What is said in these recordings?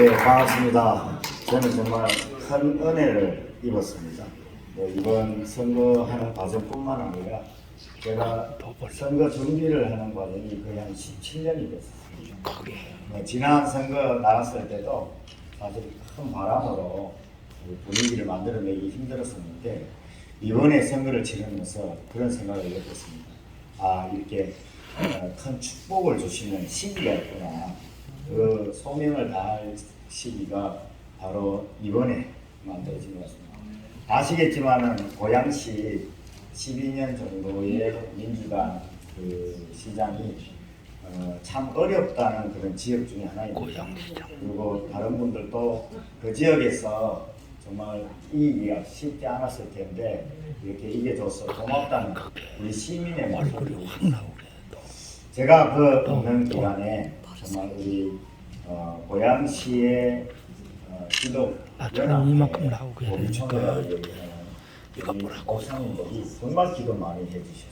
네, 반갑습니다. 저는 정말 큰 은혜를 입었습니다. 뭐 이번 선거하는 과정뿐만 아니라 제가 선거 준비를 하는 과정이 거의 한 17년이 됐습니다. 뭐 지난 선거 나갔을 때도 사실 큰 바람으로 그 분위기를 만들어내기 힘들었었는데 이번에 선거를 치르면서 그런 생각을 해봤습니다. 아 이렇게 어, 큰 축복을 주시는 시기가 있구나. 그 소명을 다할 시기가 바로 이번에 만들어진 것 같습니다. 아시겠지만은 고양시 12년 정도의 민주당 그 시장이 어, 참 어렵다는 그런 지역 중에 하나입니다. 그리고 다른 분들도 그 지역에서 정말 이기가 쉽지 않았을 텐데 이렇게 이겨줘서 고맙다는 우리 시민의 목소리 제가 그 없는 기간에 정말 우리 어, 고양시의 어, 지도 아, 저는 이만큼 나오게 되니까 이거 보라고. 고상인들이 정말 기도 많이 해주셨습니다.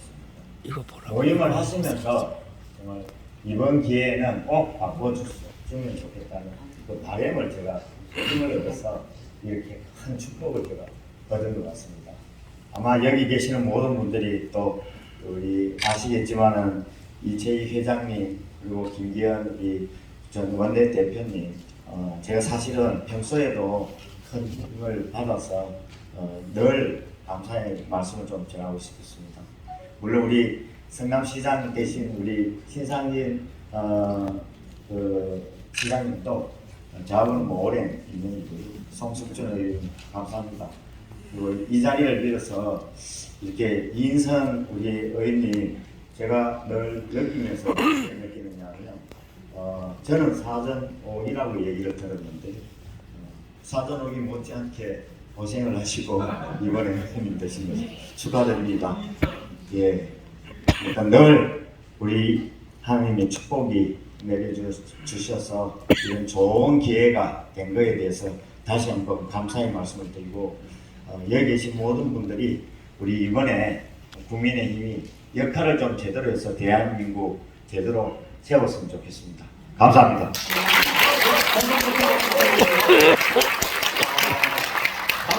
이거 보라고. 모임을 하시면서 정말 이번 기회에는 꼭 바꿔주시면 좋겠다는 그 바람을 제가 힘을 얻어서 이렇게 큰 축복을 제가 얻은 것 같습니다. 아마 여기 계시는 모든 분들이 또 우리 아시겠지만은 이채희 회장님 그리고 김기현 우리 전 원내 대표님 어, 제가 사실은 평소에도 큰 힘을 받아서 어, 늘 감사의 말씀을 좀 전하고 싶습니다. 물론 우리 성남시장 계신 우리 신상진 어, 그 시장님도 저하고는 뭐 오랜 인연이고 송숙준 의원 감사합니다. 그리고 이 자리를 빌어서 이렇게 이인선 우리 의원님 제가 늘 느끼면서 어떻게 느끼느냐면 어, 저는 사전 5이라고 얘기를 들었는데 어, 사전 오기 못지않게 고생을 하시고 이번에 회장님 되신 것을 축하드립니다. 예, 일단 늘 우리 하나님의 축복이 내려주셔서 이런 좋은 기회가 된 것에 대해서 다시 한번 감사의 말씀을 드리고 어, 여기 계신 모든 분들이 우리 이번에 국민의힘이 역할을 좀 제대로 해서 대한민국 제대로 세웠으면 좋겠습니다. 감사합니다.